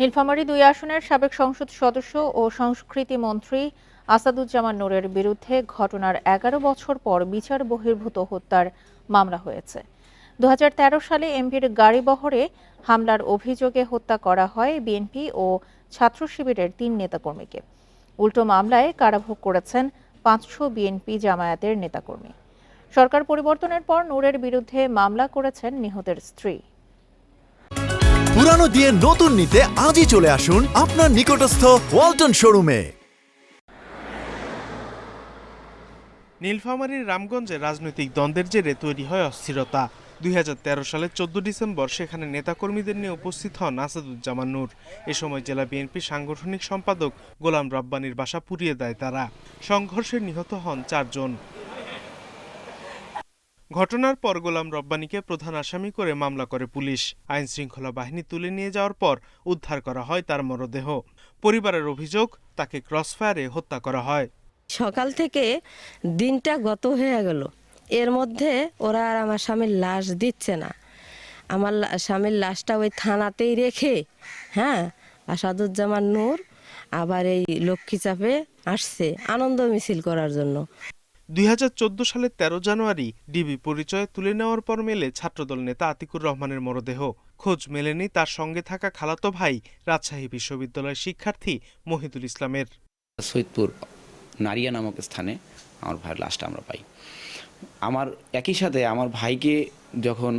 নীলফামারী দুই আসনের সাবেক সংসদ সদস্য ও সংস্কৃতি মন্ত্রী আসাদুজ্জামান নূরের বিরুদ্ধে ঘটনার এগারো বছর পর বিচার বহির্ভূত হত্যার মামলা হয়েছে। দু হাজার তেরো সালে এমপির গাড়িবহরে হামলার অভিযোগে হত্যা করা হয় বিএনপি ও ছাত্র শিবিরের তিন নেতাকর্মীকে। উল্টো মামলায় কারাভোগ করেছেন পাঁচশো বিএনপি জামায়াতের নেতাকর্মী। সরকার পরিবর্তনের পর নূরের বিরুদ্ধে মামলা করেছেন নিহতের স্ত্রী। পুরানো দিয়ে নতুন নিতে আজই চলে আসুন আপনার নিকটস্থ ওয়ালটন শোরুমে। নীলফামারীর রামগঞ্জে রাজনৈতিক দ্বন্দ্বের জেরে তৈরি হয় অস্থিরতা। দুই সালের চোদ্দ ডিসেম্বর সেখানে নেতাকর্মীদের নিয়ে উপস্থিত হন আসাদুজ্জামান নূর। এ সময় জেলা বিএনপির সাংগঠনিক সম্পাদক গোলাম রব্বানির বাসা পুড়িয়ে দেয় তারা। সংঘর্ষে নিহত হন চারজন। ঘটনার পর গোলাম রব্বানীকে প্রধান আসামি করে মামলা করে পুলিশ। আইন শৃঙ্খলা বাহিনী তুলে নিয়ে যাওয়ার পর উদ্ধার করা হয় তার মরদেহ। পরিবারের অভিযোগ, তাকে ক্রসফায়ারে হত্যা করা হয়। সকাল থেকে দিনটা গত হয়ে গেল। এর মধ্যে ওরা আর আমার স্বামীর লাশ দিচ্ছে না। আমার স্বামীর লাশটা ওই থানাতেই রেখে হ্যাঁ আসাদুজ্জামান নূর আবার এই লক্ষ্মী চাপে আসছে, আনন্দ মিছিল করার জন্য। দুই সালের তেরো জানুয়ারি ডিবি পরিচয় তুলে নেওয়ার পর মেলে ছাত্রদল নেতা আতিকুর রহমানের মরদেহ। খোঁজ মেলেনি তার সঙ্গে থাকা খালাতো ভাই রাজশাহী বিশ্ববিদ্যালয়ের শিক্ষার্থী মহিদুল ইসলামের। সৈয়দপুর নারিয়া নামক স্থানে আমার ভাইয়ের লাশটা আমরা পাই। আমার একই সাথে আমার ভাইকে যখন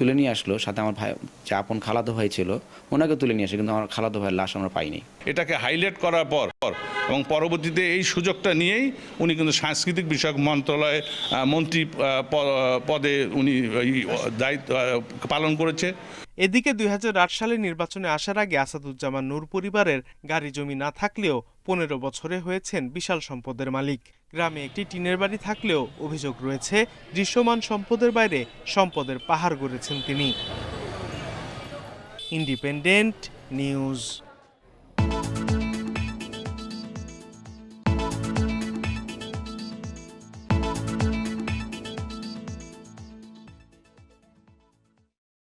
তুলে নিয়ে আসলো সাথে আমার ভাই যে আপন খালাতো ভাই ছিল ওনাকে তুলে নিয়ে আসে কিন্তু আমার খালাতো ভাইয়ের লাশ আমরা পাইনি। এটাকে হাইলাইট করার পর পর এবং পরবর্তীতে এই সুযোগটা নিয়েই উনি কিন্তু সাংস্কৃতিক বিষয়ক মন্ত্রণালয়ে মন্ত্রী প- পদে উনি দায়িত্ব পালন করেছে। এদিকে দুই হাজার আট সালে নির্বাচনে আসার আগে আসাদুজ্জামান নূর পরিবারের গাড়ি জমি না থাকলেও পনেরো বছরে হয়েছেন বিশাল সম্পদের মালিক। গ্রামে একটি টিনের বাড়ি থাকলেও অভিযোগ রয়েছে, দৃশ্যমান সম্পদের বাইরে সম্পদের পাহাড় গড়েছেন তিনি। Independent news